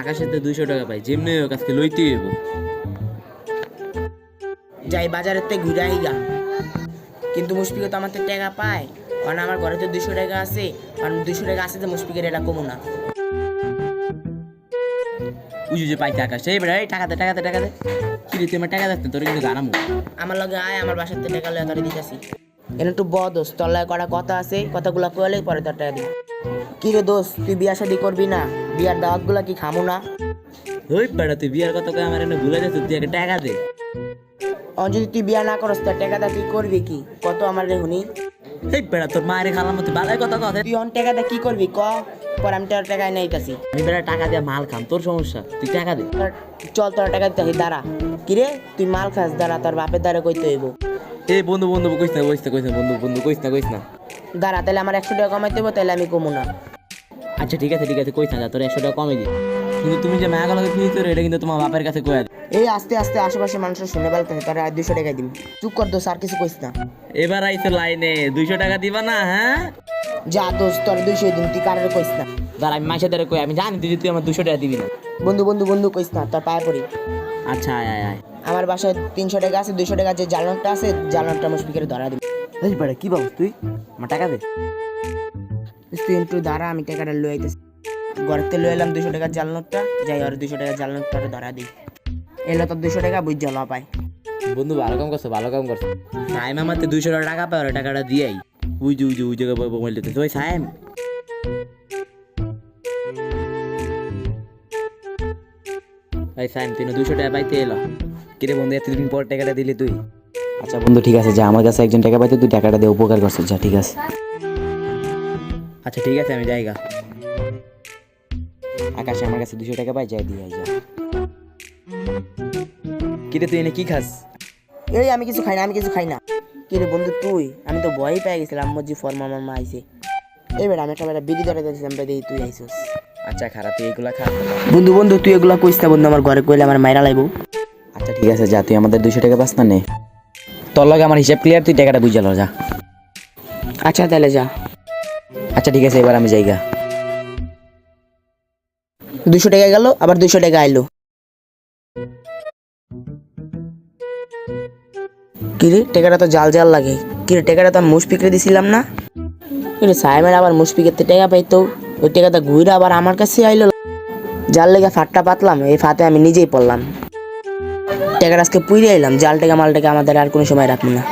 আকাশের তো দুইশো টাকা পাই যেমনি হোক আজকে লইতে হইব। যাই বাজারের থেকে ঘুরে আইগা কিন্তু মুশফিকে তো আমার থেকে টাকা পায়। কারণ আমার ঘরে তো দুশো টাকা আছে কারণ দুশো টাকা আছে যে মুশফিকের এটা কমো না। বুঝু যে পাইতে আকাশ এই বেড়া এই টাকা দে টাকা দে টাকা দে। কি রে তুই আমার টাকা দেখতে তোর কিন্তু গারামু আমার লগে আয় আমার বাসার থেকে টাকা লয়ে তোরে দিতেছি। এনে একটু ব দোস্ত তোর লগে কটা কথা আছে কথাগুলো কইলে পরে তোর টাকা দিবি কি রে দোস্ত তুই বিয়া শাদি করবি না? বিয়ার দাওয়াতগুলো কি খামু না? ওই বেড়া তুই বিয়ার কথা কই আমার এনে ভুলে যাচ্ছ তুই একটা টাকা দে। আর যদি তুই বিয়া না করস তোর টাকাটা তুই করবি কি? কত আমার রে হুনি? এই বেড়া তোর মায়ের খালার মতো বালাই কথা কথা তুই অন টাকাটা কি করবি ক? পর আমি তোর টাকায় নেইতাছি। আমি বেড়া টাকা দিয়ে মাল খাম তোর সমস্যা তুই টাকা দে। চল তোর টাকা দিতে দাঁড়া। কিরে তুই মাল খাস দাঁড়া তোর বাপের দ্বারা কইতে হইব। এই বন্ধু বন্ধু কইস না কইস না কইস না বন্ধু বন্ধু কইস না কইস না। দাঁড়া তাহলে আমার একশো টাকা কমাইতে হইব তাহলে আমি কমু না। আচ্ছা ঠিক আছে ঠিক আছে কইস না যা তোর একশো টাকা কমে দি কিন্তু তুমি যে মায়া গলাকে তোর এটা কিন্তু তোমার বাপের কাছে কয়ে এই আস্তে আস্তে আশেপাশে মানুষের শুনে বেলতে তারা আর দুশো টাকা দিবি। চুপ কর দোষ আর কিছু কইস না। এবার আইছো লাইনে দুইশো টাকা দিবা না হ্যাঁ? যা দোষ তোর দুইশো দিন তুই কারোর কইস না। দাঁড়া আমি মাইসে ধরে কই আমি জানি তুই তুই আমার দুশো টাকা দিবি না। বন্ধু বন্ধু বন্ধু কইস না তোর পায়ে পড়ি আচ্ছা আয় আয় আয় আমার বাসায় তিনশো টাকা আছে দুইশো টাকা যে জালনটা আছে জালনটা মুশফিকের ধরা দিবি এই বেড়া কি বাবু তুই আমার টাকা দে তুই একটু দাঁড়া আমি টাকাটা লয়ে আইতেছি ঘরেতে লয়ে এলাম দুশো টাকার জাল নোটটা যাই আর দুশো টাকার জাল নোটটা ধরা দিই এলো তো দুশো টাকা বুঝ জ্বালা পায় বন্ধু ভালো কাম করছ ভালো কাম করছ সাইম আমার তো দুইশো টাকা পায় ওরা টাকাটা দিয়াই উই যে উই যে উই জায়গায় মোবাইল দিতে ওই সাইম ভাই সাইম তুই দুইশো টাকা পাইতে এলো? কিরে বন্ধু, এতদিন পর টাকাটা দিলি তুই? আচ্ছা বন্ধু, ঠিক আছে, যা, আমার কাছে একজন টাকা পাইতে, তুই টাকাটা দিয়ে উপকার করছিস যা, ঠিক আছে। আচ্ছা ঠিক আছে, আমি যাই যাইগা। আকাশে আমার কাছে দুশো টাকা পাই, যাই, দিয়ে যা। কিরে, তুই এনে কি খাস? এই, আমি কিছু খাই না, আমি কিছু খাই না। কি রে বন্ধু, তুই? আমি তো ভয়ই পেয়ে গেছিলাম মজি ফর্মা মামা আইছে। এবার আমি একটা বিড়ি ধরে দিয়েছিলাম তুই আইছিস। আচ্ছা খারা তুই এগুলা খা। বন্ধু বন্ধু তুই এগুলা কইস না বন্ধু আমার ঘরে কইলে আমার মাইরা লাইবো। আচ্ছা ঠিক আছে যা তুই আমাদের দুশো টাকা পাস না নে। তোর লগে আমার হিসাব ক্লিয়ার তুই টাকাটা বুঝালো যা। আচ্ছা তাহলে যা। আচ্ছা ঠিক আছে এবার আমি যাইগা। দুশো টাকা গেল আবার দুশো টাকা আইলো। কিরে টাকাটা তো জাল জাল লাগে। কিরে টাকাটা তো আমি মুশফিকরে দিছিলাম না। কিরে সাহেবের আবার মুশফিকের টাকা পাইতো। ওই টাকাটা ঘুরে আবার আমার কাছে আইলো। জাল লেগে ফাটটা পাতলাম, এই ফাতে আমি নিজেই পড়লাম। টাকাটা আজকে পুইরে এলাম জাল টেকা, মাল টেকা আমাদের আর কোনো সময় রাখব না।